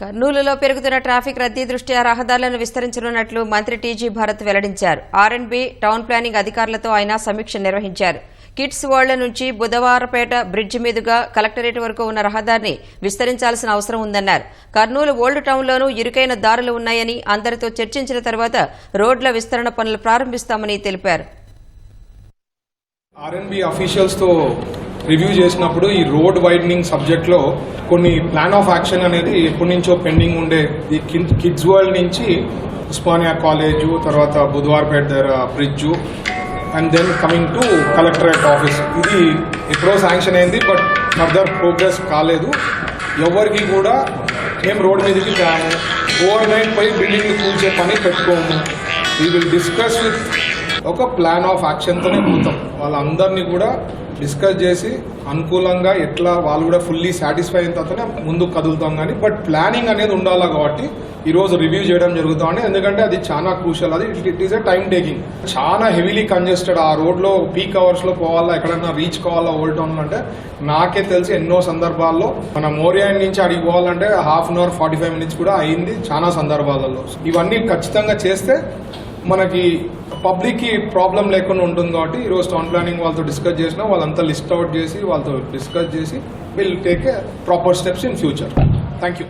కర్నూలులో పెరుగుతున్న ట్రాఫిక్ రద్దీ దృష్ట్యా రహదారులను విస్తరించనున్నట్లు మంత్రి టీజీ భరత్ వెల్లడించారు. ఆర్ఎండ్బి టౌన్ ప్లానింగ్ అధికారులతో ఆయన సమీక్ష నిర్వహించారు. కిడ్స్ వరల్డ్ నుంచి బుధవారపేట బ్రిడ్జి మీదుగా కలెక్టరేట్ వరకు ఉన్న రహదారిని విస్తరించాల్సిన అవసరం ఉందన్నారు. కర్నూలు ఓల్డ్ టౌన్లోనూ ఇరుకైన దారులు ఉన్నాయని అందరితో చర్చించిన తర్వాత రోడ్ల విస్తరణ పనులు ప్రారంభిస్తామని తెలిపారు. ఆర్ఎన్బి అఫీషియల్స్తో రివ్యూ చేసినప్పుడు ఈ రోడ్ వైడనింగ్ సబ్జెక్ట్లో కొన్ని ప్లాన్ ఆఫ్ యాక్షన్ అనేది ఎప్పటి నుంచో పెండింగ్ ఉండే ఈ కిడ్ కిడ్స్ వరల్డ్ నుంచి ఉస్మానియా కాలేజు తర్వాత బుధవార్పేట దగ్గర bridge and then coming to collectorate office. ఇది ఎప్పుడో శాంక్షన్ అయింది బట్ ఫర్దర్ ప్రోగ్రెస్ కాలేదు. ఎవరికి కూడా మేము రోడ్ మీదకి రాము ఓవర్ నైట్ పోయి బిల్డింగ్ కూల్చే పని పెట్టుకోము. వీ విల్ డిస్కస్ విత్ ఒక ప్లాన్ ఆఫ్ యాక్షన్తోనే పోతాం. వాళ్ళందరినీ కూడా డిస్కస్ చేసి అనుకూలంగా ఎట్లా వాళ్ళు కూడా ఫుల్లీ సాటిస్ఫై అయిన తర్వాతనే ముందుకు కదులుతాం కానీ బట్ ప్లానింగ్ అనేది ఉండాలి కాబట్టి ఈరోజు రివ్యూ చేయడం జరుగుతుంది ఎందుకంటే అది చాలా క్రూషల్ అది it is a time taking చాలా హెవీలీ కంజెస్టెడ్ ఆ రోడ్లో పీక్ అవర్స్లో పోవాలా ఎక్కడైనా రీచ్ కావాలా ఓల్డ్ టౌన్ అంటే నాకే తెలిసి ఎన్నో సందర్భాల్లో మన మోరియా నుంచి అడిగి పోవాలంటే half an hour forty five minutes కూడా అయింది చాలా సందర్భాలలో. ఇవన్నీ ఖచ్చితంగా చేస్తే మనకి పబ్లిక్కి ప్రాబ్లం లేకుండా ఉంటుంది కాబట్టి ఈ రోజు టౌన్ ప్లానింగ్ వాళ్ళతో డిస్కస్ చేసినా వాళ్ళంతా లిస్ట్ అవుట్ చేసి వాళ్ళతో డిస్కస్ చేసి will take a proper steps in future. Thank you